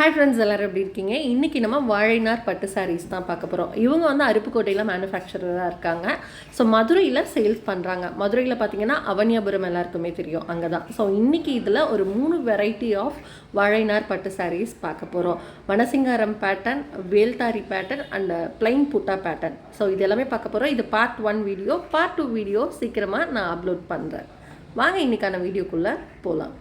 Hi friends எல்லோரும் எப்படி இருக்கீங்க? இன்றைக்கி நம்ம வாழைநார் பட்டு சாரீஸ் தான் பார்க்க போகிறோம் இவங்க வந்து அருப்புக்கோட்டையில் மேனுஃபேக்சரராக இருக்காங்க. ஸோ மதுரையில் சேல்ஸ் பண்ணுறாங்க மதுரையில் பார்த்தீங்கன்னா அவனியாபுரம் எல்லாருக்குமே தெரியும். அங்கே தான் ஸோ இன்றைக்கி இதில் ஒரு மூணு வெரைட்டி ஆஃப் வாழைநார் பட்டு சாரீஸ் பார்க்க போகிறோம் Vanasingaram pattern Veldhari pattern and plain butta pattern so இது எல்லாமே பார்க்க போகிறோம் இது part one video part two video சீக்கிரமாக நான் அப்லோட் பண்ணுறேன் வாங்க இன்றைக்கான வீடியோக்குள்ளே போகலாம்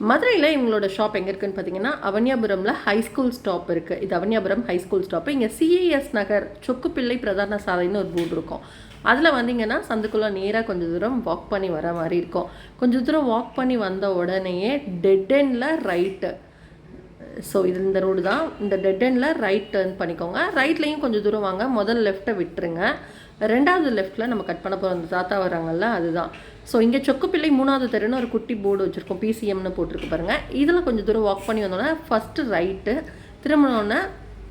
மதுரையில் இவங்களோட ஷாப் எங்கே இருக்குன்னு பார்த்தீங்கன்னா அவனியாபுரமில் ஹை ஸ்கூல் ஸ்டாப் இருக்குது இது அவனியாபுரம் ஹை ஸ்கூல் ஸ்டாப் இங்கே சிஏஎஸ் நகர் சொக்குப்பிள்ளை பிரதான சாலைன்னு ஒரு போர்டு இருக்கும். அதில் வந்தீங்கன்னா சந்துக்குள்ளே நேராக கொஞ்சம் தூரம் வாக் பண்ணி வர மாதிரி இருக்கும். கொஞ்சம் தூரம் வாக் பண்ணி வந்த உடனேயே டெட் எண்டில் ரைட்டு ஸோ இது இந்த ரோடு தான். இந்த டெட் எண்டில் ரைட் டேர்ன் பண்ணிக்கோங்க. ரைட்லேயும் கொஞ்சம் தூரம் வாங்க. முதல் லெஃப்ட்டை விட்டுருங்க. ரெண்டாவது லெஃப்ட்டில் நம்ம கட் பண்ண போகிற அந்த தாத்தா வராங்கல்ல அதுதான். ஸோ இங்கே சொக்குப்பிள்ளை மூணாவது தெருன்னு ஒரு குட்டி போர்டு வச்சுருக்கோம். பிசிஎம்னு போட்டிருக்கு பாருங்கள் இதில் கொஞ்சம் தூரம் வாக் பண்ணி வந்தோன்னே ஃபஸ்ட்டு ரைட்டு திரும்பினோன்னே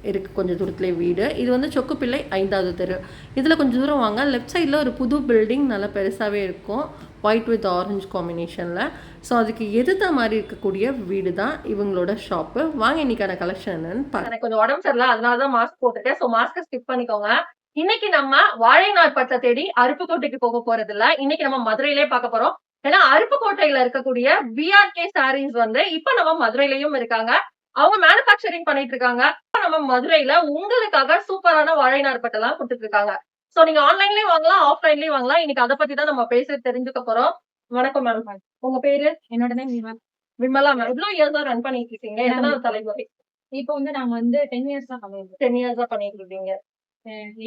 இருக்குது கொஞ்சம் தூரத்துலேயே வீடு. இது வந்து சொக்குப்பிள்ளை ஐந்தாவது தெரு. இதில் கொஞ்சம் தூரம் வாங்க. லெஃப்ட் சைடில் ஒரு புது பில்டிங் நல்லா பெருசாகவே இருக்கும். ஒயிட் வித் ஆரஞ்சு காம்பினேஷனில் ஸோ அதுக்கு எதிர்த்த மாதிரி இருக்கக்கூடிய வீடு தான் இவங்களோட ஷாப்பு வாங்க இன்னைக்கான கலெக்ஷன் என்னன்னு பாருங்க. எனக்கு கொஞ்சம் உடம்பு சரியில்லை. அதனால தான் மாஸ்க் போட்டுட்டேன். ஸோ மாஸ்க்கை ஸ்கிப் பண்ணிக்கோங்க. இன்னைக்கு நம்ம வாழைநார் பட்டை தேடி அருப்புக்கோட்டைக்கு போக போறது இல்ல இன்னைக்கு நம்ம மதுரையிலே பார்க்க போறோம். ஏன்னா அருப்புக்கோட்டையில இருக்கக்கூடிய பிஆர்கே சாரீஸ் வந்து இப்ப நம்ம மதுரையிலயும் இருக்காங்க. அவங்க மேனுபேக்சரிங் பண்ணிட்டு இருக்காங்க. இப்ப நம்ம மதுரையில உங்களுக்காக சூப்பரான வாழைநார் பட்டை எல்லாம் கொடுத்துட்டு இருக்காங்க. சோ நீங்க ஆன்லைன்லயும் வாங்கலாம் ஆஃப்லைன்லயும் வாங்கலாம். இன்னைக்கு அதை பத்தி தான் நம்ம பேசி தெரிஞ்சுக்க போறோம். வணக்கம் மேம் உங்க பேரு? என்னோட நேம் விமல் விமலா மேம் எவ்வளவு இயர்ஸா ரன் பண்ணிட்டு இருக்கீங்க. எத்தனாவது தலைமுறை? இப்போ வந்து நாங்க வந்து டென் இயர்ஸ் தான் டென் இயர்ஸா பண்ணிட்டு இருக்கீங்க.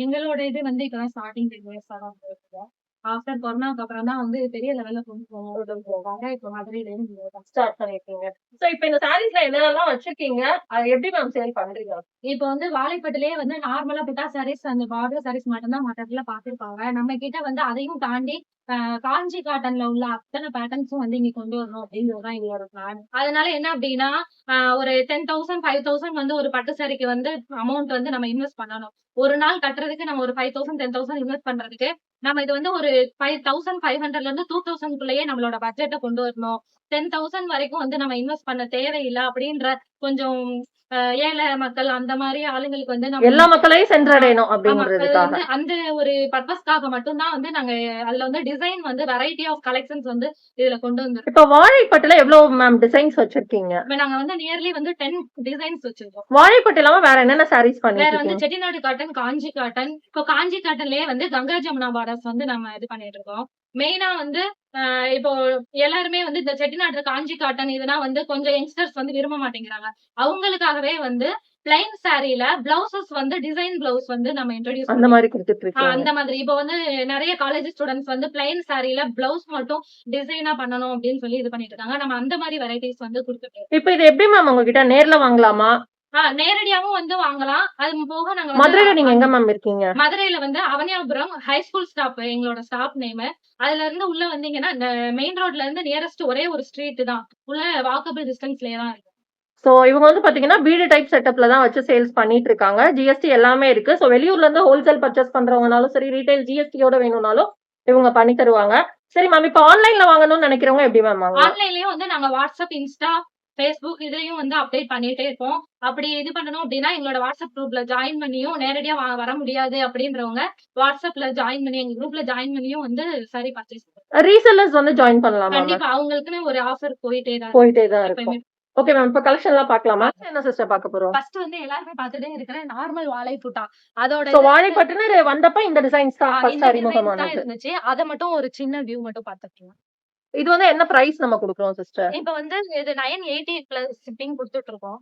எங்களோட இது வந்து இப்பதான் ஸ்டார்டிங் டென் இயர்ஸ் தான் போயிருக்கோம் ஆஃப்டர் கொரோனாக்கு அப்புறம் தான் வந்து பெரிய லெவல்ல கொண்டு போவாங்க இப்போ மதுரையில இருந்து ஸ்டார்ட் பண்ணிருக்கீங்க சோ இப்போ இந்த சாரீஸ்ல என்னென்னலாம் வச்சிருக்கீங்க? அது எப்படி மேம் சேல் பண்றீங்க? இப்போ வந்து வாழைப்பட்டிலேயே வந்து நார்மலா பிட்டா சாரீஸ் அந்த பார்டர் சாரீஸ் மட்டும்தான் மற்றதுல பாத்துருப்பாங்க நம்ம கிட்ட வந்து அதையும் தாண்டி காஞ்சி காட்டன்ல உள்ள அத்தனை பேட்டர்ன்ஸும் வந்து இங்க கொண்டு வரணும் அப்படிங்கிறதுதான் எங்களோட பிளான் அதனால என்ன அப்படின்னா ஒரு டென் தௌசண்ட் ஃபைவ் தௌசண்ட் வந்து ஒரு பட்டு சாரிக்கு வந்து அமௌண்ட் வந்து நம்ம இன்வெஸ்ட் பண்ணணும். ஒரு நாள் கட்டுறதுக்கு நம்ம ஒரு five thousand ten thousand invest பண்றதுக்கு நம்ம இது வந்து ஒரு ஃபைவ் தௌசண்ட் ஃபைவ் ஹண்ட்ரட்ல இருந்து டூ தௌசண்ட் குள்ளேயே நம்மளோட பட்ஜெட்டை கொண்டு வரணும். டென் தௌசண்ட் வரைக்கும் வந்து நம்ம இன்வெஸ்ட் பண்ண தேவையில்லை அப்படின்ற கொஞ்சம் ஏழை மக்கள் அந்த மாதிரி ஆளுங்களுக்கு வந்து நம்ம எல்லா மக்களையும் சென்றடையணும் வந்து அந்த ஒரு பர்பஸ்க்காக மட்டும்தான் வந்து நாங்க அதுல வந்து டிசைன் வந்து வெரைட்டி ஆஃப் கலெக்ஷன்ஸ் வந்து இதுல கொண்டு வந்திருக்கோம். இப்ப வாழைப்பட்டுல எவ்வளவு மேம் டிசைன்ஸ் வச்சிருக்கீங்க? நாங்க வந்து நியர்லி வந்து டென் டிசைன்ஸ் வச்சிருக்கோம். வாழைப்பட்டு இல்லாம வேற என்னென்ன சாரீஸ் வேற பண்ணிட்டு வந்து செட்டிநாடு காட்டன் காஞ்சி காட்டன் இப்போ காஞ்சி காட்டன்லயே வந்து கங்கா ஜமுனா பார்டர்ஸ் வந்து நம்ம இது பண்ணிட்டு இருக்கோம். மெயினா வந்து இப்போ எல்லாருமே வந்து இந்த செட்டிநாடு காஞ்சி காட்டன் இதெல்லாம் வந்து கொஞ்சம் யங்ஸ்டர்ஸ் வந்து விரும்ப மாட்டேங்கிறாங்க. அவங்களுக்காகவே வந்து பிளைன் சாரீல பிளவுசஸ் வந்து டிசைன் பிளவுஸ் வந்து நம்ம இன்ட்ரோடியூஸ் அந்த மாதிரி கொடுத்துட்டு அந்த மாதிரி. இப்போ வந்து நிறைய காலேஜ் ஸ்டூடெண்ட்ஸ் வந்து பிளைன் சாரில பிளவுஸ் மட்டும் டிசைனா பண்ணணும் அப்படின்னு சொல்லி இது பண்ணிட்டு இருக்காங்க நம்ம அந்த மாதிரி வெரைட்டிஸ் வந்து கொடுத்துட்டு. இப்ப இது எப்படி மேம் உங்ககிட்ட நேர்ல வாங்கலாமா? நேரடியாவும் வந்து வாங்கலாம். அது போக நாங்க மதுரையில நீங்க எங்க மேம் இருக்கீங்க? மதுரையில வந்து அவனியாபுரம் ஹை ஸ்கூல் ஸ்டாப் எங்களோட ஸ்டாப் நேம் அதுல இருந்து உள்ள வந்தீங்கன்னா மெயின் ரோட்ல இருந்து நியரஸ்ட் ஒரே ஒரு ஸ்ட்ரீட் தான். உள்ள வாக்கபிள் டிஸ்டன்ஸ்லயே தான் இருக்கு சோ இவங்க வந்து பாத்தீங்கன்னா வீடு டைப் செட்டப்ல தான் வச்சு சேல்ஸ் பண்ணிட்டு இருக்காங்க. ஜிஎஸ்டி எல்லாமே இருக்கு. சோ வெளியூர்ல இருந்து ஹோல்சேல் பர்ச்சேஸ் பண்றவங்கனாலும் சரி ரீட்டைல் ஜிஎஸ்டியோட வேணும்னாலும் இவங்க பண்ணி தருவாங்க. சரி மேம் இப்ப ஆன்லைன்ல வாங்கணும்னு நினைக்கிறவங்க எப்படி மேம் வாங்கலாம்? ஆன்லைன்லயும் வந்து நாங்க வாட்ஸ்அப் இன்ஸ்டா ஃபேஸ்புக் இதுலயும் வந்து அப்டேட் பண்ணிட்டே இருப்போம். அப்படி இது பண்ணணும் அப்படின்னா எங்களோட வாட்ஸ்அப் குரூப்ல ஜாயின் பண்ணியும் நேரடியா வர முடியாது அப்படின்றவங்க வாட்ஸ்அப்ல ஜாயின் பண்ணி எங்க குரூப்ல ஜாயின் பண்ணியும் வந்து சரி பர்ச்சேஸ் ரீசெல்லர்ஸ் வந்து ஜாயின் பண்ணலாமா கண்டிப்பா அவங்களுக்குன்னு ஒரு ஆஃபர் போயிட்டே தான் போயிட்டே தான் இருக்கும். ஓகே மேம் இப்ப கலெக்ஷன் எல்லாம் பார்க்கலாமா? என்ன சிஸ்டர் பார்க்க போறோம்? ஃபர்ஸ்ட் வந்து எல்லாருமே பார்த்துட்டே இருக்கிற நார்மல் வாழை புட்டா அதோட சோ வாழைப்பட்டுன்னு வந்தப்ப இந்த டிசைன்ஸ் தான் ஃபர்ஸ்ட் அறிமுகமானது. இருந்துச்சு. அத மட்டும் ஒரு சின்ன வியூ மட்டும் பார்த்துக்கலாம். இது வந்து என்ன பிரைஸ் நம்ம கொடுக்குறோம் சிஸ்டர் இப்ப வந்து இது நைன் எயிட்டி பிளஸ் ஷிப்பிங் கொடுத்துட்டு இருக்கோம்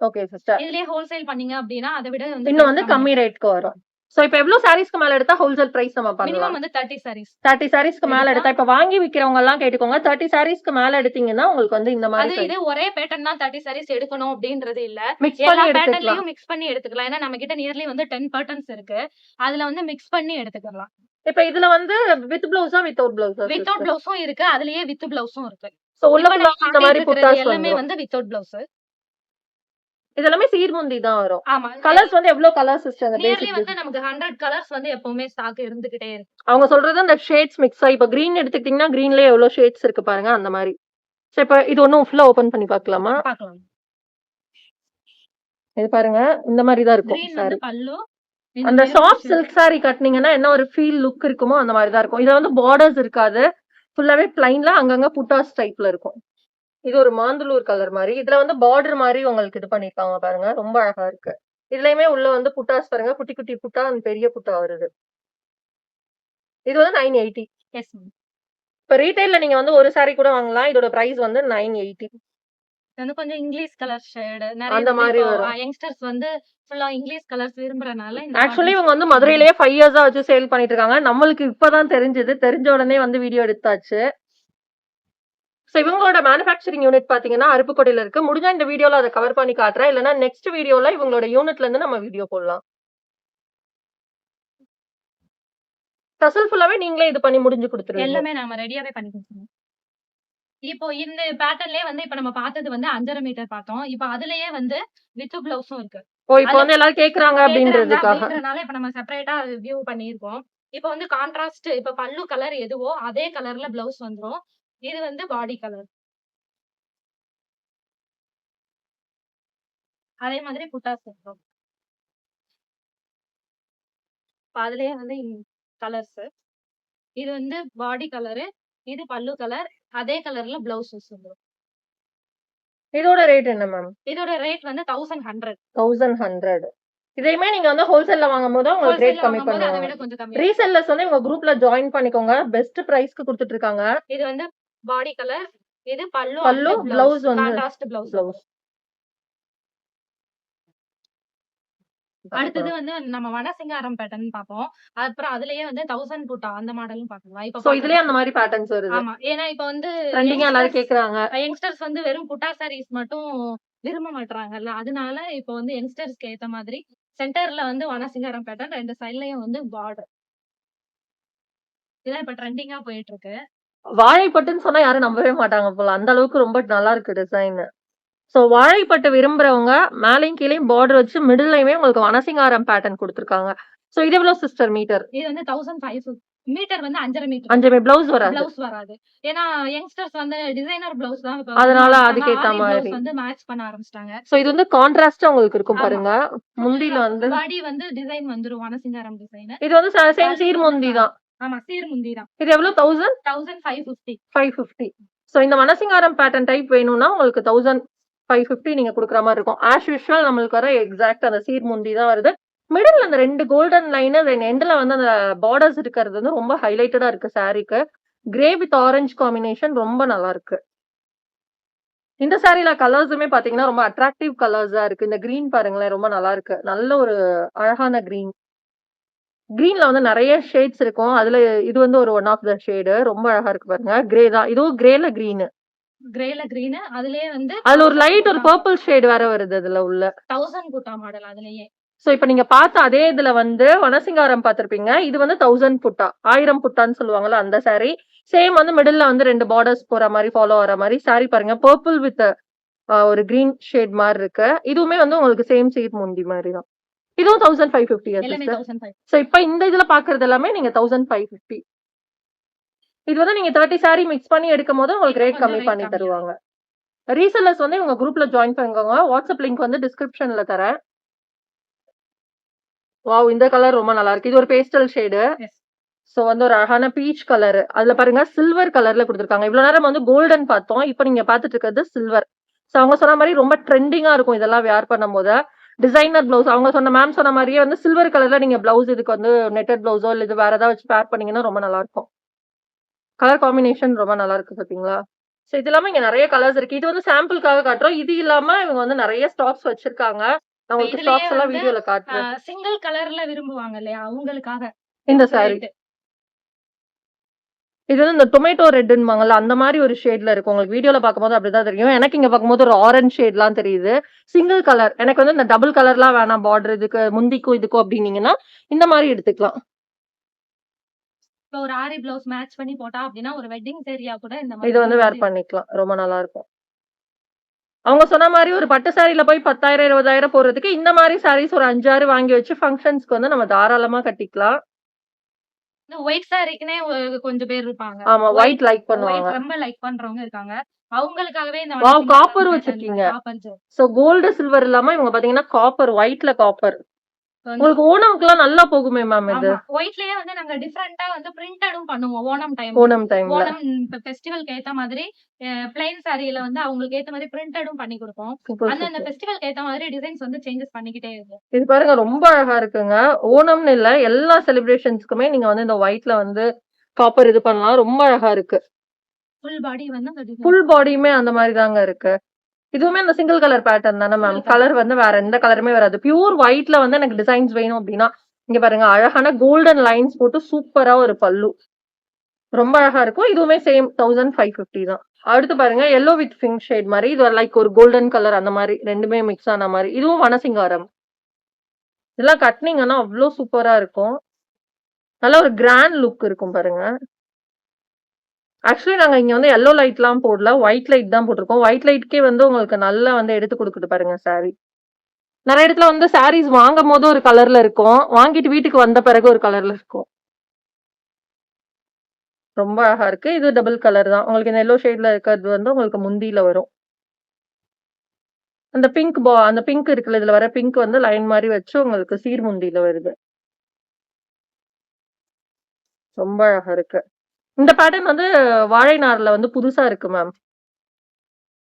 ஓகே சிஸ்டர் இதுலயே ஹோல்சேல் பண்ணீங்க அப்படின்னா அதை விட வந்து இன்னும் வந்து கம்மி. ரேட்க்கு வரும். சோ இப்ப எவ்வளவு சாரீஸ்க்கு மேல எடுத்தா ஹோல்சேல் பிரைஸ் நம்ம பண்ணலாம்? மினிமம் வந்து தேர்ட்டி சாரீஸ் தேர்ட்டி சாரீஸ்க்கு மேல எடுத்தா இப்ப வாங்கி விக்கிறவங்க எல்லாம் கேட்டுக்கோங்க தேர்ட்டி சாரீஸ்க்கு மேல எடுத்தீங்கன்னா உங்களுக்கு வந்து இந்த அது மாதிரி இது ஒரே பேட்டர்ன் தான் தேர்ட்டி சாரீஸ் எடுக்கணும் அப்படின்றது இல்ல. மிக்ஸ் பண்ணி எடுத்துக்கலாம். பேட்டர்ன்லயும் மிக்ஸ் பண்ணி எடுத்துக்கலாம். ஏன்னா நம்ம கிட்ட நியர்லி வந்து டென் பேட்டர்ன்ஸ் இருக்கு. அதுல வந்து மிக்ஸ் பண்ணி எடுத்துக்கலாம். இப்ப இதுல வந்து வித் பிளவுஸா வித்தவுட் பிளவுஸா வித்தவுட் பிளவுஸும் இருக்கு. அதுலயே வித் பிளவுஸும் இருக்கு. சோ உள்ள இந்த மாதிரி புட்டாஸ் எல்லாமே வந்து வித்தவுட் பிளவுஸ் இது எல்லாமே சீர்முந்தி தான் வரும். ஆமா. கலர்ஸ் வந்து எவ்வளவு கலர்ஸ் சிஸ்டர் அந்த நியர்லி வந்து நமக்கு ஹண்ட்ரட் கலர்ஸ் வந்து எப்பவுமே ஸ்டாக் இருந்துகிட்டே இருக்கு. அவங்க சொல்றது அந்த ஷேட்ஸ் மிக்ஸ் ஆகி இப்ப கிரீன் எடுத்துக்கிட்டீங்கன்னா கிரீன்லயே எவ்வளவு ஷேட்ஸ் இருக்கு பாருங்க அந்த மாதிரி. சோ இப்ப இது ஒண்ணும் ஃபுல்லா ஓபன் பண்ணி பார்க்கலாமா? பாக்கலாம் இது பாருங்க இந்த மாதிரி தான் இருக்கும் பல்லு அந்த சாஃப்ட். சில்க் saree கட்டினீங்கன்னா என்ன ஒரு ஃபீல் லுக் இருக்குமோ அந்த மாதிரி தான் இருக்கும். இதுல வந்து பார்டர்ஸ் இருக்காது. ஃபுல்லாவே பிளைன்ல அங்கங்க புட்டாஸ் டைப்ல இருக்கும். இது ஒரு மாந்தளூர் கலர் மாதிரி. இதுல வந்து பார்டர் மாதிரி உங்களுக்கு இது பண்ணிருக்காங்க பாருங்க. ரொம்ப அழகா இருக்கு. இதுலயுமே உள்ள வந்து புட்டாஸ் பாருங்க. குட்டி குட்டி புட்டா அந்த பெரிய புட்டா வருது. இது வந்து நைன் எயிட்டி ma'am. இப்ப ரீட்டைல்ல நீங்க வந்து ஒரு saree கூட வாங்கலாம். இதோட பிரைஸ் வந்து நைன் எயிட்டி வந்து கொஞ்சம் இங்கிலீஷ் கலர் ஷேடு. நிறைய மாதிரி மாதிரி வரும். யங்ஸ்டர்ஸ் வந்து ஃபுல்லா இங்கிலீஷ் கலர்ஸ் விரும்புறனால இந்த ஆக்சுவலி இவங்க வந்து மதுரையிலேயே ஃபைவ் இயர்ஸா வச்சு சேல் பண்ணிட்டு இருக்காங்க. நம்மளுக்கு இப்பதான் தெரிஞ்சது. தெரிஞ்ச உடனே வந்து வீடியோ எடுத்தாச்சு. ஸோ இவங்களோட மேனுஃபேக்சரிங் யூனிட் பாத்தீங்கன்னா அருப்புக்கோட்டையில இருக்கு. முடிஞ்சா இந்த வீடியோல அதை கவர் பண்ணி காட்டுறேன். இல்லைன்னா நெக்ஸ்ட் வீடியோல இவங்களோட யூனிட்ல இருந்து நம்ம வீடியோ போடலாம். டசல் ஃபுல்லாவே நீங்களே இது பண்ணி முடிஞ்சு கொடுத்துருவீங்க. எல்லாமே நாம ரெடியாவே பண்ணி கொடுத்துருவோம். இப்போ இந்த பேட்டர்ன்லயே வந்து இப்ப நம்ம பார்த்தது வந்து அஞ்சரை மீட்டர் பார்த்தோம். இப்போ அதுலயே வந்து வித் பிளவுஸும் இருக்கு. ஓ இப்போ வந்து எல்லாரும் கேக்குறாங்க அப்படின்றதுக்காக. இப்ப நம்ம செப்பரேட்டா வியூ பண்ணியிருக்கோம். இப்போ வந்து கான்ட்ராஸ்ட் இப்ப பல்லு கலர் எதுவோ அதே கலர்ல பிளவுஸ் வந்துரும். இது வந்து பாடி கலர் அதே மாதிரி புட்டாஸ் இப்ப அதுலயே வந்து கலர்ஸ் இது வந்து பாடி கலரு இது பல்லு கலர் அதே கலர்ல பிளவுசஸ் வந்துரும். இதோட ரேட் என்ன மேம் இதோட ரேட் வந்து தௌசண்ட் ஹண்ட்ரட் தௌசண்ட் ஹண்ட்ரட் இதையுமே நீங்க வந்து ஹோல்சேல்ல வாங்கும் போது உங்களுக்கு ரேட் கம்மி பண்ணுவாங்க. ரீசெல்லர்ஸ் வந்து இவங்க குரூப்ல ஜாயின் பண்ணிக்கோங்க. பெஸ்ட் பிரைஸ்க்கு கொடுத்துட்டு இருக்காங்க. இது வந்து பாடி கலர் இது பல்லு பல்லு, blouse வந்து பிளவுஸ் அடுத்தது வந்து நம்ம வனசிங்காரம் பேட்டர்ன் பார்ப்போம். அப்புறம் அதுலயே வந்து தௌசண்ட் புட்டா அந்த மாடலும் பார்க்கலாம். இப்ப இதுலயே அந்த மாதிரி பேட்டர்ன்ஸ் வருது. ஆமா. ஏன்னா இப்ப வந்து எல்லாரும் கேக்குறாங்க. யங்ஸ்டர்ஸ் வந்து வெறும் புட்டா சாரீஸ் மட்டும் விரும்ப மாட்டாங்கல்ல அதனால இப்ப வந்து யங்ஸ்டர்ஸ்க்கு ஏத்த மாதிரி சென்டர்ல வந்து வனசிங்காரம் பேட்டர்ன் ரெண்டு சைட்லயும் வந்து பார்டர் இதான் இப்ப ட்ரெண்டிங்கா போயிட்டு இருக்கு வாழைப்பட்டுன்னு சொன்னா யாரும் நம்பவே மாட்டாங்க போல. அந்த அளவுக்கு ரொம்ப நல்லா இருக்கு டிசைன் சோ வாழைப்பட்டு விரும்புறவங்க மேலையும் கீழேயும் பார்டர் வச்சு மிடில்லையுமே உங்களுக்கு வனசிங்காரம் பேட்டர்ன் கொடுத்துருக்காங்க. சோ இது எவ்வளவு சிஸ்டர் மீட்டர் இது வந்து தௌசண்ட் ஃபைவ் மீட்டர் வந்து அஞ்சரை மீட்டர் அஞ்சு பிளவுஸ் வராது. பிளவுஸ் வராது. ஏன்னா யங்ஸ்டர்ஸ் வந்து டிசைனர் பிளவுஸ் தான் அதனால பண்ணா, ஆரி மாதிரி. வந்து மேட்ச் பண்ண ஆரம்பிச்சிட்டாங்க. சோ இது வந்து கான்ட்ராஸ்டா உங்களுக்கு இருக்கும். பாருங்க. முந்தில வந்து பாடி வந்து டிசைன் வந்துரும். வனசிங்காரம் டிசைன் இது வந்து சேம் சீர் முந்தி தான். ஆமா சீர் முந்தி தான். இது எவ்வளவு? Thousand thousand five fifty five fifty so இந்த மனசிங்காரம் பேட்டர்ன் டைப் வேணும்னா உங்களுக்கு தௌசண்ட் ஃபைவ் ஃபிஃப்டி நீங்க கொடுக்குற மாதிரி இருக்கும். ஆஸ் யூஷுவல் நம்மளுக்கு வர எக்ஸாக்ட் அந்த சீர் முந்தி தான் வருது. மிடில் அந்த ரெண்டு கோல்டன் லைன் எண்டில் வந்து அந்த பார்டர்ஸ் இருக்கிறது வந்து ரொம்ப ஹைலைட்டடா இருக்கு சாரீக்கு கிரே வித் ஆரஞ்சு காம்பினேஷன் ரொம்ப நல்லா இருக்கு. இந்த சாரில கலர்ஸுமே பாத்தீங்கன்னா ரொம்ப அட்ராக்டிவ் கலர்ஸா இருக்கு. இந்த கிரீன் பாருங்களேன் ரொம்ப நல்லா இருக்கு. நல்ல ஒரு அழகான கிரீன் கிரீன்ல வந்து நிறைய ஷேட்ஸ் இருக்கும். அதுல இது வந்து ஒரு ஒன் ஆஃப் த ஷேடு ரொம்ப அழகா இருக்கு பாருங்க. கிரே தான். இதுவும் கிரேல கிரீனு கிரேல கிரீன் அதுலயே வந்து அதுல ஒரு லைட் ஒரு பர்பிள் ஷேட் வேற வருது அதுல உள்ள. தௌசண்ட் புட்டா மாடல் அதுலயே. சோ இப்ப நீங்க பார்த்த அதே இதுல வந்து வனசிங்காரம் பார்த்திருப்பீங்க. இது வந்து தௌசண்ட் புட்டா ஆயிரம் புட்டான்னு சொல்லுவாங்கல்ல அந்த saree. சேம் வந்து மிடில்ல வந்து ரெண்டு பார்டர்ஸ் போற மாதிரி ஃபாலோ வர மாதிரி. Saree பாருங்க பர்பிள் வித் ஒரு கிரீன் ஷேட் மாதிரி இருக்கு. இதுவுமே வந்து உங்களுக்கு சேம் சீட் முந்தி மாதிரி தான். இதுவும் தௌசண்ட் ஃபைவ் ஃபிஃப்டி ஸோ இப்போ இந்த இதுல பாக்குறது எல்லாமே நீங்க தௌசண்ட் ஃபைவ் ஃபிஃப்டி இது வந்து நீங்க தேர்ட்டி சாரி மிக்ஸ் பண்ணி எடுக்கும் போது உங்களுக்கு ரேட் கம்மி பண்ணி தருவாங்க. ரீசெல்லர்ஸ் வந்து இவங்க குரூப்ல ஜாயின் பண்ணிக்கோங்க. வாட்ஸ்அப் லிங்க் வந்து டிஸ்கிரிப்ஷன்ல தரேன். வாவ் இந்த கலர் ரொம்ப நல்லா இருக்கு. இது ஒரு பேஸ்டல் ஷேடு. ஸோ வந்து ஒரு அழகான பீச் கலர் அதுல பாருங்க சில்வர் கலர்ல கொடுத்துருக்காங்க. இவ்வளவு நேரம் வந்து கோல்டன் பார்த்தோம். இப்போ நீங்க பார்த்துட்டு இருக்கிறது சில்வர் ஸோ அவங்க சொன்ன மாதிரி ரொம்ப ட்ரெண்டிங்கா இருக்கும் இதெல்லாம் வேர் பண்ணும்போது. டிசைனர் பிளவுஸ் அவங்க சொன்ன மேம் சொன்ன மாதிரியே வந்து சில்வர் கலர்ல நீங்க பிளவுஸ் இதுக்கு வந்து நெட்டட் பிளவுஸோ இல்லை இது வேற ஏதாவது வச்சு பேர் பண்ணீங்கன்னா ரொம்ப நல்லா இருக்கும். கலர் காம்பினேஷன் ரொம்ப நல்லா இருக்கு பாத்தீங்களா? ஸோ இது இல்லாம இங்க நிறைய கலர்ஸ் இருக்கு. இது வந்து சாம்பிளுக்காக காட்டுறோம். இது இல்லாம இவங்க வந்து நிறைய ஸ்டாக்ஸ் வச்சிருக்காங்க. நான் உங்களுக்கு ஸ்டாக்ஸ் எல்லாம் வீடியோல காட்டுறேன். சிங்கிள் கலர்ல விரும்புவாங்க இல்லையா? அவங்களுக்காக. இந்த சாரி இது வந்து இந்த டொமேட்டோ ரெட்னுவாங்கல்ல அந்த மாதிரி ஒரு ஷேட்ல இருக்கு. உங்களுக்கு வீடியோல பார்க்கும்போது அப்படிதான் தெரியும். எனக்கு இங்க பார்க்கும்போது ஒரு ஆரஞ்ச் ஷேட்லாம் தெரியுது. சிங்கிள் கலர் எனக்கு வந்து இந்த டபுள் கலர்லாம் வேணாம் பார்டர் இதுக்கு முந்திக்கும் இதுக்கும் அப்படின்னீங்கன்னா இந்த மாதிரி எடுத்துக்கலாம். இப்போ ஒரு ஆரி பிளவுஸ் மேட்ச் பண்ணி போட்டா அப்படின்னா ஒரு வெட்டிங் சரியா கூட இந்த மாதிரி இது வந்து வேர் பண்ணிக்கலாம். ரொம்ப நல்லா இருக்கும் அவங்க சொன்ன மாதிரி ஒரு பட்டு சாரில போய் பத்தாயிரம் இருபதாயிரம் போடுறதுக்கு இந்த மாதிரி சாரீஸ் ஒரு அஞ்சாறு வாங்கி வச்சு ஃபங்க்ஷன்ஸ்க்கு வந்து நம்ம தாராளமா கட்டிக்கலாம். இந்த ஒயிட் சாரிக்குனே கொஞ்சம் பேர் இருப்பாங்க. ஆமா ஒயிட் லைக் பண்ணுவாங்க. ரொம்ப லைக் பண்றவங்க இருக்காங்க. அவங்களுக்காகவே இந்த Wow, copper வச்சிருக்கீங்க. காப்பர் சோ கோல்டு சில்வர் இல்லாம இவங்க பாத்தீங்கன்னா காப்பர் ஒயிட்ல காப்பர் உங்களுக்கு ஓணம்க்குலாம் நல்லா போகுமே மேம் இது? ஒயிட்லயே வந்து நாங்க டிஃபரெண்டா வந்து பிரிண்டடும் பண்ணுவோம். ஓணம் டைம் ஓணம் டைம்ல ஓணம் ஃபெஸ்டிவலுக்கு ஏத்த மாதிரி பிளைன் சாரியில வந்து அவங்களுக்கு ஏத்த மாதிரி பிரிண்டடும் பண்ணி கொடுப்போம். அந்தந்த ஃபெஸ்டிவலுக்கு ஏத்த மாதிரி டிசைன்ஸ் வந்து சேஞ்சஸ் பண்ணிக்கிட்டே இருக்கு. இது பாருங்க ரொம்ப அழகா இருக்குங்க. ஓணம்னு இல்ல எல்லா செலிப்ரேஷன்ஸ்க்குமே நீங்க வந்து இந்த ஒயிட்ல வந்து காப்பர் இது பண்ணலாம். ரொம்ப அழகா இருக்கு. ஃபுல் பாடி வந்து அந்த. ஃபுல் பாடியுமே அந்த மாதிரி தாங்க இருக்கு. இதுவுமே அந்த சிங்கிள் கலர் பேட்டர்ன் தானே மேம். கலர் வந்து வேற எந்த கலருமே வராது. பியூர் ஒயிட்ல வந்து எனக்கு டிசைன்ஸ் வேணும் அப்படின்னா இங்க பாருங்க அழகான கோல்டன் லைன்ஸ் போட்டு சூப்பரா ஒரு பல்லு. ரொம்ப அழகா இருக்கும். இதுவுமே சேம் தௌசண்ட் ஃபைவ் ஃபிஃப்டி தான். அடுத்து பாருங்க எல்லோ வித் பிங்க் ஷேட் மாதிரி இது லைக் ஒரு கோல்டன் கலர் அந்த மாதிரி ரெண்டுமே மிக்ஸ் ஆன மாதிரி. இதுவும் வனசிங்காரம். இதெல்லாம் கட்டினீங்கன்னா அவ்வளோ சூப்பரா இருக்கும். நல்ல ஒரு கிராண்ட் லுக் இருக்கும் பாருங்க. ஆக்சுவலி நாங்கள் இங்கே வந்து எல்லோ லைட்லாம் போடல. ஒயிட் லைட் தான் போட்டிருக்கோம். ஒயிட் லைட்க்கே வந்து உங்களுக்கு நல்லா வந்து எடுத்து கொடுக்குது பாருங்க சாரி நிறைய இடத்துல வந்து சாரீஸ் வாங்கும் போது ஒரு கலர்ல இருக்கும். வாங்கிட்டு வீட்டுக்கு வந்த பிறகு ஒரு கலர்ல இருக்கும். ரொம்ப அழகா இருக்கு. இது டபுள் கலர் தான். உங்களுக்கு இந்த எல்லோ ஷேட்ல இருக்கிறது வந்து உங்களுக்கு முந்தியில வரும். அந்த பிங்க் பா அந்த பிங்க் இருக்குல்ல இதுல வர பிங்க் வந்து லைன் மாதிரி வச்சு உங்களுக்கு சீர்முந்தியில வருது. ரொம்ப அழகா இருக்கு. இந்த பேட்டர்ன் வந்து வாழை நார்ல வந்து புதுசா இருக்கு மேம்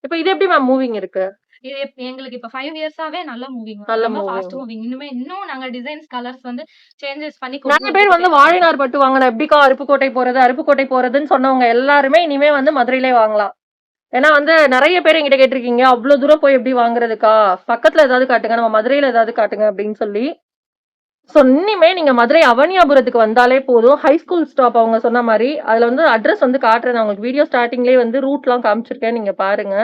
இப்ப இது எப்படி மேம் மூவிங் இருக்கு? இது இப்ப எங்களுக்கு இப்ப ஃபைவ் இயர்ஸாவே நல்ல மூவிங் நல்ல. ஃபாஸ்ட் மூவிங் இன்னுமே இன்னும் நாங்க டிசைன்ஸ் கலர்ஸ் வந்து சேஞ்சஸ் பண்ணி நிறைய பேர் வந்து வாழைநார் பட்டு வாங்கின எப்படிக்கா அருப்புக்கோட்டை போறது அருப்புக்கோட்டை போறதுன்னு சொன்னவங்க எல்லாருமே இனிமே வந்து மதுரையிலே வாங்கலாம். ஏன்னா வந்து நிறைய பேர் என்கிட்ட கேட்டிருக்கீங்க அவ்வளவு தூரம் போய் எப்படி வாங்குறதுக்கா? பக்கத்துல ஏதாவது காட்டுங்க நம்ம மதுரையில ஏதாவது காட்டுங்க அப்படின்னு சொல்லி. சோ இனிமே நீங்க மதுரை அவனியாபுரத்துக்கு வந்தாலே போதும். ஹை ஸ்கூல் ஸ்டாப் அவங்க சொன்ன மாதிரி. அதுல வந்து அட்ரஸ் வந்து காட்டுறேன். நான் உங்களுக்கு வீடியோ ஸ்டார்டிங்லேயே வந்து ரூட் எல்லாம் காமிச்சிருக்கேன். நீங்க பாருங்க.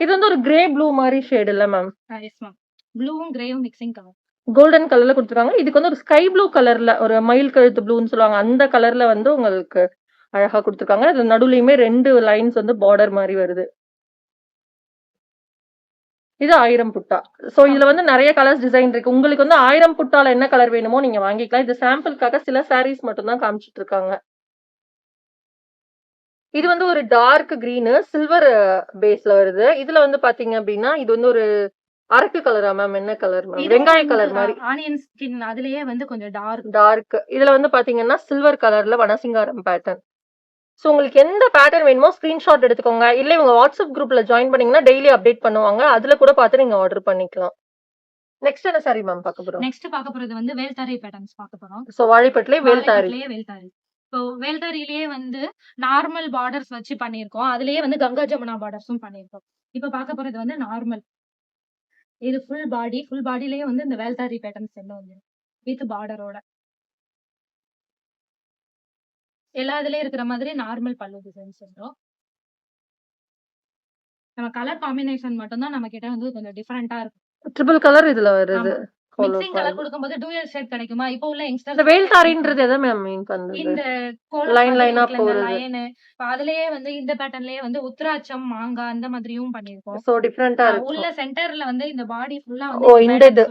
இது வந்து ஒரு கிரே ப்ளூ மாதிரி ஷேட் இல்ல மேம் எஸ் மேம் ப்ளூவும் கிரேவும் மிக்சிங் கலர் கோல்டன் கலர்ல கொடுத்துருக்காங்க. இதுக்கு வந்து ஒரு ஸ்கை ப்ளூ கலர்ல ஒரு மயில் கழுத்து ப்ளூன்னு சொல்லுவாங்க. அந்த கலர்ல வந்து உங்களுக்கு அழகா கொடுத்துருக்காங்க. அது நடுவுலயுமே ரெண்டு லைன்ஸ் வந்து பார்டர் மாதிரி வருது. இது ஆயிரம் புட்டா. சோ இதுல வந்து நிறைய கலர்ஸ் டிசைன் இருக்கு. உங்களுக்கு வந்து ஆயிரம் புட்டால என்ன கலர் வேணுமோ நீங்க வாங்கிக்கலாம். இது சாம்பிளுக்காக சில sarees மட்டும் தான் காமிச்சிட்டு இருக்காங்க. இது வந்து ஒரு டார்க் green சில்வர் பேஸ்ல வருது. இதுல வந்து பாத்தீங்க அப்படின்னா இது வந்து ஒரு அரக்கு கலரா மேம் என்ன கலர் மேம் வெங்காய கலர் மாதிரி. ஆனியன் ஸ்கின் அதுலயே வந்து கொஞ்சம் டார்க் டார்க் இதுல வந்து பாத்தீங்கன்னா சில்வர் கலர்ல வனசிங்காரம் பேட்டர்ன் ஸோ உங்களுக்கு எந்த பேட்டர்ன் வேணுமோ ஸ்கிரீன்ஷாட் எடுத்துக்கோங்க. இல்ல இவங்க வாட்ஸ்அப் குரூப்ல ஜாயின் பண்ணீங்கன்னா டெய்லி அப்டேட் பண்ணுவாங்க. அதுல கூட பார்த்து நீங்க ஆர்டர் பண்ணிக்கலாம். நெக்ஸ்ட் என்ன சாரி மேம் பார்க்க போறோம்? நெக்ஸ்ட் பார்க்க போறது வந்து வேல்தாரி பேட்டர்ன்ஸ் பார்க்க போறோம். ஸோ வாழைப்பட்டிலே வேல்தாரி வேல்தாரி இப்போ வேல்தாரியிலேயே வந்து நார்மல் பார்டர்ஸ் வச்சு பண்ணியிருக்கோம். அதுலயே வந்து கங்கா ஜமுனா பார்டர்ஸும் பண்ணியிருக்கோம். இப்போ பார்க்க போறது வந்து நார்மல் இது ஃபுல் பாடி ஃபுல் பாடியிலேயே வந்து இந்த வேல்தாரி பேட்டர்ன்ஸ் எல்லாம் வந்து வித் பார்டரோட எல்லா இதுலயும் இருக்கிற மாதிரி நார்மல் பல்லு டிசைன்ஸ் வரும் நம்ம கலர் காம்பினேஷன் மட்டும்தான் நம்ம கிட்ட வந்து கொஞ்சம் டிஃபரெண்டா இருக்கும். ட்ரிபிள் கலர் இதுல வருது. Mixing colour. கொடுக்கும்போது டூயல் ஷேட் கிடைக்குமா? இப்போ உள்ள இந்த எதை மேம் மீன் இந்த line ஆ போறது. லைன் அதுலயே வந்து இந்த பேட்டர்ன்லயே வந்து உத்ராட்சம் மாங்காய் அந்த மாதிரியும் பண்ணிருக்கோம் ஸோ டிஃப்ரெண்டா உள்ள சென்டர்ல வந்து இந்த பாடி ஃபுல்லா ஓ, இந்த இது.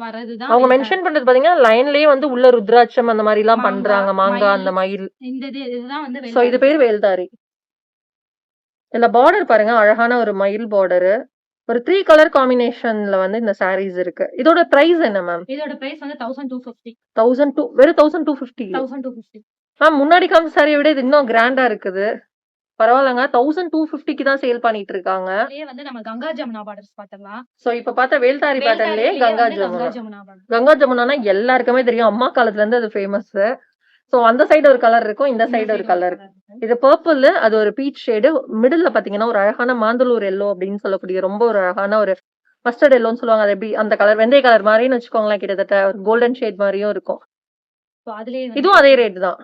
அவங்க இந்த மென்ஷன் பண்றது பாத்தீங்கன்னா லைன்லயே வந்து உள்ள ருத்ராட்சம் அந்த மாதிரி எல்லாம் பண்றாங்க. மாங்காய். அந்த மயில். இந்த இது இதுதான் வந்து சோ இது பேர் வேல்தாரி இதுல பார்டர் பாருங்க அழகான ஒரு மயில் பார்டர் ஒரு த்ரீ கலர் காம்பினேஷன்ல வந்து இந்த sarees இருக்கு. இதோட பிரைஸ் என்ன மேம் இதோட பிரைஸ் வந்து thousand two fifty thousand two வெறும் thousand two fifty thousand two fifty ma'am முன்னாடி காமிச்ச சாரியை விட இது இன்னும் கிராண்டா இருக்குது. பரவாயில்லங்க. தௌசண்ட் டூ ஃபிஃப்டிக்கு தான் சேல் பண்ணிட்டு இருக்காங்க. வந்து நம்ம கங்கா ஜமுனா பார்டர்ஸ் பார்த்தலாம் சோ இப்ப பார்த்த வேல்தாரி பேட்டர்ன்லயே கங்கா ஜமுனா. ஜமுனா கங்கா ஜமுனானா எல்லாருக்குமே தெரியும். அம்மா காலத்துல இருந்து அது ஃபேமஸ் சோ அந்த சைடு ஒரு கலர் இருக்கும் இந்த சைடு ஒரு கலர் இது பர்பிள் அது ஒரு பீச் ஷேடு மிடில்ல பாத்தீங்கன்னா ஒரு அழகான மாந்தளூர் எல்லோ அப்படின்னு சொல்லக்கூடிய ரொம்ப ஒரு அழகான ஒரு மஸ்டர்ட் எல்லோன்னு சொல்லுவாங்க. அது எப்படி அந்த கலர் வெந்தய கலர் மாதிரின்னு வச்சுக்கோங்களேன் கிட்டத்தட்ட ஒரு கோல்டன் ஷேட் மாதிரியும் இருக்கும். இதுவும் அதே ரேட் தான்.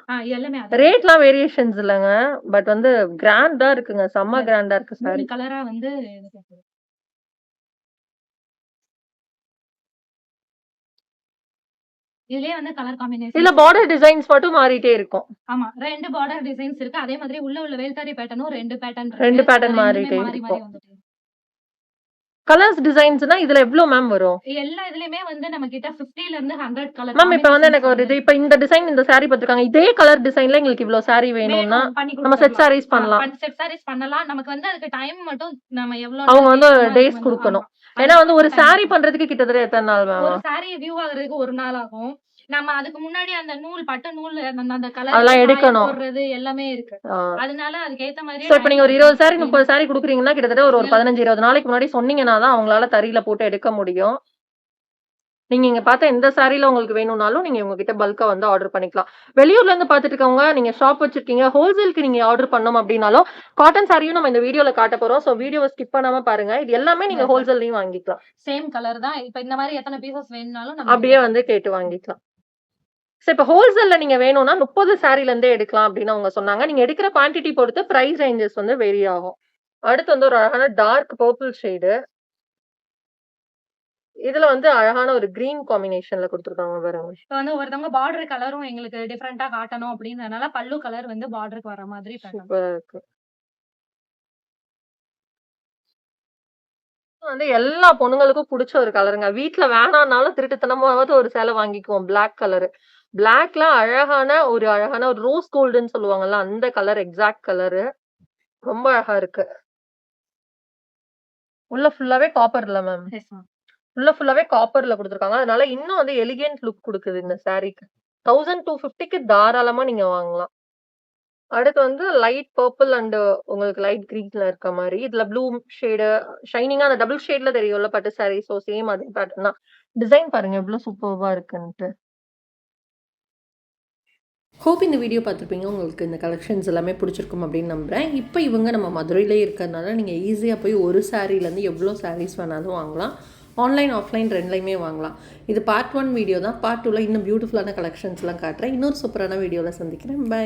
ரேட்லாம் வேரியேஷன்ஸ் இல்லைங்க. பட் வந்து கிராண்டா இருக்குங்க. செம்ம கிராண்டா இருக்கு சாரி கலரா வந்து இது கேக்குது. இதுலயே வந்து கலர் காம்பினேஷன் இதுல பார்டர் டிசைன்ஸ் மட்டும் மாறிட்டே இருக்கும். ஆமா ரெண்டு பார்டர் டிசைன்ஸ் இருக்கு. அதே மாதிரி உள்ள உள்ள வேல்தாரி பேட்டர்னும் ரெண்டு பேட்டர்ன் ரெண்டு pattern மாறிட்டே இருக்கும். கலர்ஸ் டிசைன்ஸ்னா இதுல எவ்வளவு மேம் வரும்? எல்லா இதுலயுமே வந்து நம்ம கிட்ட 50 ல இருந்து 100 கலர் மேம் இப்ப வந்து எனக்கு ஒரு இது. இப்ப இந்த டிசைன் இந்த saree பார்த்திருக்காங்க இதே கலர் டிசைன்ல எங்களுக்கு இவ்வளவு saree வேணும்னா நம்ம செட் sarees பண்ணலாம். செட் சாரீஸ் பண்ணலாம். நமக்கு வந்து அதுக்கு டைம் மட்டும் நம்ம எவ்வளவு அவங்க வந்து அதுக்கு கொடுக்கணும். ஏன்னா வந்து ஒரு saree பண்றதுக்கு கிட்டத்தட்ட எத்தனை நாள் மேம்? ஒரு சாரி வியூ ஆகுறதுக்கு ஒரு நாள் ஆகும். நம்ம அதுக்கு முன்னாடி அந்த நூல் பட்டு நூல் அந்த கலர் அதெல்லாம் எடுக்கணும். போடுறது எல்லாமே இருக்கு. அதனால அதுக்கு ஏத்த மாதிரி சோ இப்ப நீங்க ஒரு இருபது saree முப்பது saree குடுக்குறீங்கன்னா கிட்டத்தட்ட ஒரு ஒரு பதினஞ்சு இருபது நாளைக்கு முன்னாடி சொன்னீங்கன்னா தான் அவங்களால தறியில போட்டு எடுக்க முடியும். நீங்க இங்க பார்த்த எந்த சாரில உங்களுக்கு வேணும்னாலும் நீங்க உங்ககிட்ட பல்கா வந்து ஆர்டர் பண்ணிக்கலாம். வெளியூர்ல இருந்து பார்த்துட்டு இருக்கவங்க நீங்க ஷாப் வச்சிருக்கீங்க ஹோல்சேலுக்கு நீங்க ஆர்டர் பண்ணோம் அப்படின்னாலும் காட்டன் சாரியும் நம்ம இந்த வீடியோல காட்ட போறோம். சோ வீடியோவை ஸ்கிப் பண்ணாம பாருங்க. இது எல்லாமே நீங்க. ஹோல்சேல்லையும் வாங்கிக்கலாம். சேம் கலர் தான். இப்ப இந்த மாதிரி எத்தனை பீசஸ் வேணும்னாலும் அப்படியே வந்து கேட்டு வாங்கிக்கலாம். சோ இப்ப ஹோல்சேல்ல நீங்க வேணும்னா முப்பது சாரில இருந்தே எடுக்கலாம் அப்படின்னு அவங்க சொன்னாங்க. நீங்க எடுக்கிற குவான்டிட்டி பொறுத்து பிரைஸ் ரேஞ்சஸ் வந்து வெரி ஆகும். அடுத்து வந்து ஒரு அழகான டார்க் பர்பிள் ஷேடு இதுல வந்து அழகான ஒரு கிரீன் காம்பினேஷன்ல கொடுத்துருக்காங்க பாருங்க இப்ப வந்து ஒருத்தவங்க பார்டர் கலரும் எங்களுக்கு டிஃபரெண்டா காட்டணும் அப்படின்றதுனால பல்லு கலர் வந்து பார்டருக்கு வர மாதிரி. சூப்பரா இருக்கு. வந்து எல்லா பொண்ணுங்களுக்கும் பிடிச்ச ஒரு கலருங்க வீட்ல வேணாம்னாலும் திருட்டுத்தனமாவது ஒரு சேலை வாங்கிக்குவோம். Black கலரு பிளாக்ல அழகான ஒரு அழகான ஒரு ரோஸ் கோல்டுன்னு சொல்லுவாங்கல்ல அந்த கலர் எக்ஸாக்ட் கலரு ரொம்ப அழகா இருக்கு. உள்ள ஃபுல்லாவே காப்பர் இல்ல மேம் ஃபுல்லாக ஃபுல்லாவே காப்பர்ல கொடுத்துருக்காங்க. அதனால இன்னும் வந்து எலிகென்ட் லுக் கொடுக்குது இந்த சாரீக்கு தௌசண்ட் டூ ஃபிஃப்டிக்கு தாராளமா நீங்க வாங்கலாம். அடுத்து வந்து லைட் பர்பிள் அண்ட் உங்களுக்கு லைட் கிரீன்ல இருக்க மாதிரி இதுல ப்ளூ ஷேடு ஷைனிங்கா அந்த டபுள் ஷேட்ல தெரியும்ல பட்டு சாரீ ஸோ சேம் அதே பேட்டர்ன் தான். டிசைன் பாருங்க எவ்வளவு சூப்பர்வா இருக்குன்ட்டு. ஹோப் இந்த வீடியோ பார்த்துருப்பீங்க. உங்களுக்கு இந்த கலெக்ஷன்ஸ் எல்லாமே பிடிச்சிருக்கும் அப்படின்னு நம்புகிறேன் இப்போ இவங்க நம்ம மதுரையிலே இருக்கிறதுனால நீங்கள் ஈஸியாக போய் ஒரு சாரீலேருந்து எவ்வளோ சாரீஸ் வேணாலும் வாங்கலாம். ஆன்லைன் ஆஃப்லைன் ரெண்டுலையுமே வாங்கலாம். இது பார்ட் ஒன் வீடியோ தான். பார்ட் டூவில் இன்னும் பியூட்டிஃபுல்லான கலெக்ஷன்ஸ்லாம் காட்டுறேன். இன்னொரு சூப்பரான வீடியோவில் சந்திக்கிறேன். பை